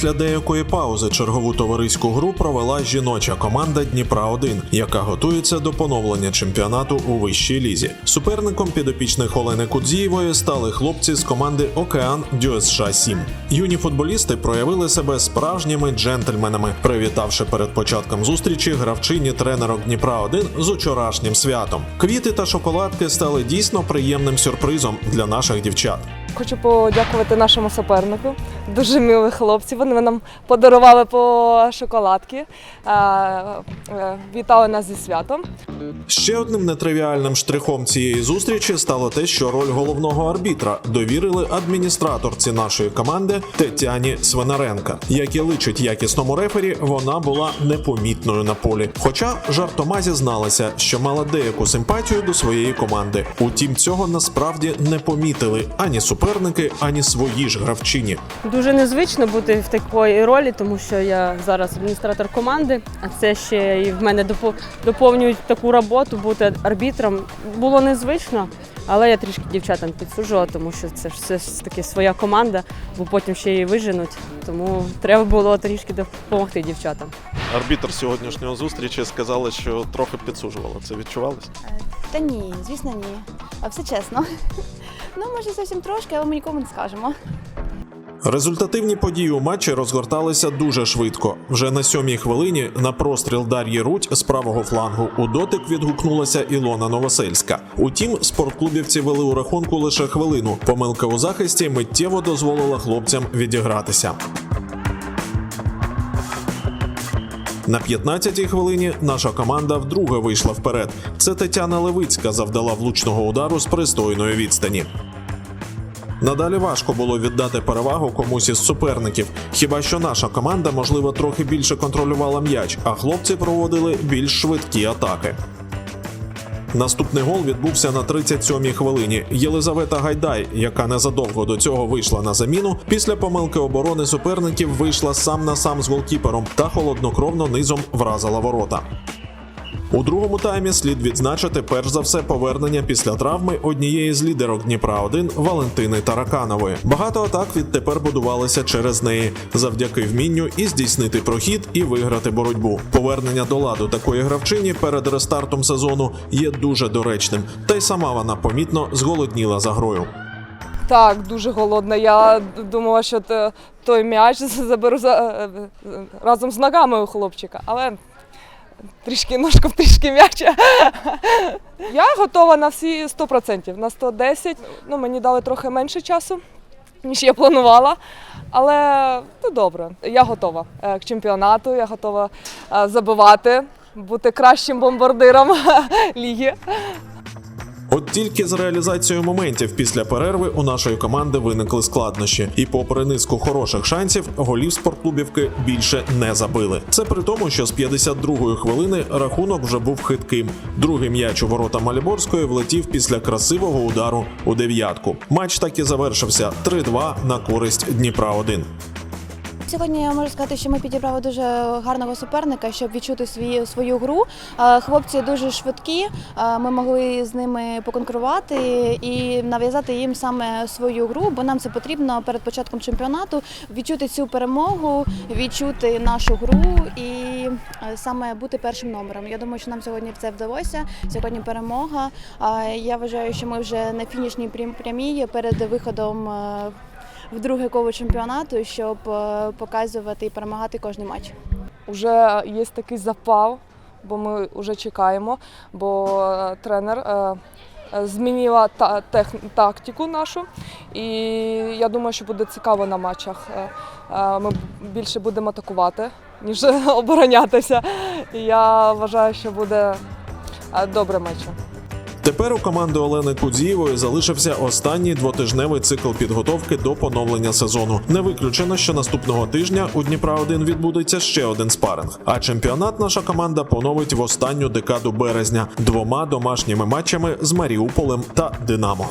Після деякої паузи чергову товариську гру провела жіноча команда Дніпра 1 яка готується до поновлення чемпіонату у вищій лізі. Суперником підопічних Олени Кудзієвої стали хлопці з команди Океан ДЮСШ 7 Юні футболісти проявили себе справжніми джентльменами, привітавши перед початком зустрічі гравчині тренерок Дніпра 1 з учорашнім святом. Квіти та шоколадки стали дійсно приємним сюрпризом для наших дівчат. Хочу подякувати нашому супернику. Дуже милі хлопці. Вони нам подарували по шоколадки. Е, Вітали нас зі святом. Ще одним нетривіальним штрихом цієї зустрічі стало те, що роль головного арбітра довірили адміністраторці нашої команди Тетяні Свинаренка. Як і личить якісному рефері, вона була непомітною на полі. Хоча жартома зізналася, що мала деяку симпатію до своєї команди. Утім, цього насправді не помітили ані суперники, ані свої ж гравчині. Дуже незвично бути в такій ролі, тому що я зараз адміністратор команди, а це ще і в мене доповнюють таку роботу, бути арбітром. Було незвично, але я трішки дівчатам підсуджувала, тому що це ж все ж таки своя команда, бо потім ще її виженуть. Тому треба було трішки допомогти дівчатам. Арбітр сьогоднішньої зустрічі сказала, що трохи підсуджувала. Це відчувалось? Та ні, звісно, ні. А все чесно. Ну, може, зовсім трошки, але ми нікому не скажемо. Результативні події у матчі розгорталися дуже швидко. Вже на сьомій хвилині на простріл Дар'ї Рудь з правого флангу у дотик відгукнулася Ілона Новосельська. Утім, спортклубівці вели у рахунку лише хвилину. Помилка у захисті миттєво дозволила хлопцям відігратися. На 15-й хвилині наша команда вдруге вийшла вперед. Це Тетяна Левицька завдала влучного удару з пристойної відстані. Надалі важко було віддати перевагу комусь із суперників. Хіба що наша команда, можливо, трохи більше контролювала м'яч, а хлопці проводили більш швидкі атаки. Наступний гол відбувся на 37-й хвилині. Єлизавета Гайдай, яка незадовго до цього вийшла на заміну, після помилки оборони суперників вийшла сам на сам з голкіпером та холоднокровно низом вразила ворота. У другому таймі слід відзначити перш за все повернення після травми однієї з лідерок Дніпра 1 Валентини Тараканової. Багато атак відтепер будувалися через неї завдяки вмінню і здійснити прохід і виграти боротьбу. Повернення до ладу такої гравчині перед рестартом сезону є дуже доречним, та й сама вона помітно зголодніла за грою. Так, дуже голодна. Я думала, що той м'яч заберу за, е, е, разом з ногами у хлопчика, але трішки ножку, трішки м'яча. Я готова на всі 100%, на 110. Ну, мені дали трохи менше часу, ніж я планувала. Але ну, добре, я готова е, к чемпіонату, я готова е, забивати, бути кращим бомбардиром ліги. Тільки з реалізацією моментів після перерви у нашої команди виникли складнощі, і попри низку хороших шансів, голів спортклубівки більше не забили. Це при тому, що з 52-ї хвилини рахунок вже був хитким. Другий м'яч у ворота Маліборської влетів після красивого удару у дев'ятку. Матч так і завершився 3-2 на користь Дніпра 1 Сьогодні я можу сказати, що ми підібрали дуже гарного суперника, щоб відчути свій, свою гру. Е, Хлопці дуже швидкі. е, Ми могли з ними поконкурувати і нав'язати їм саме свою гру, бо нам це потрібно перед початком чемпіонату відчути цю перемогу, відчути нашу гру і е, саме бути першим номером. Я думаю, що нам сьогодні це вдалося. Сьогодні перемога. Я вважаю, що ми вже на фінішній прям- прямій перед виходом. В друге коло чемпіонату, щоб е, показувати і перемагати кожний матч. Уже є такий запал, бо ми вже чекаємо, бо е, тренер е, змінила та, тех, тактику нашу. І я думаю, що буде цікаво на матчах. Ми більше будемо атакувати, ніж оборонятися. Я вважаю, що буде добре матч. Тепер у команди Олени Кудзієвої залишився останній двотижневий цикл підготовки до поновлення сезону. Не виключено, що наступного тижня у Дніпра 1 відбудеться ще один спаринг. А чемпіонат наша команда поновить в останню декаду березня двома домашніми матчами з Маріуполем та Динамо.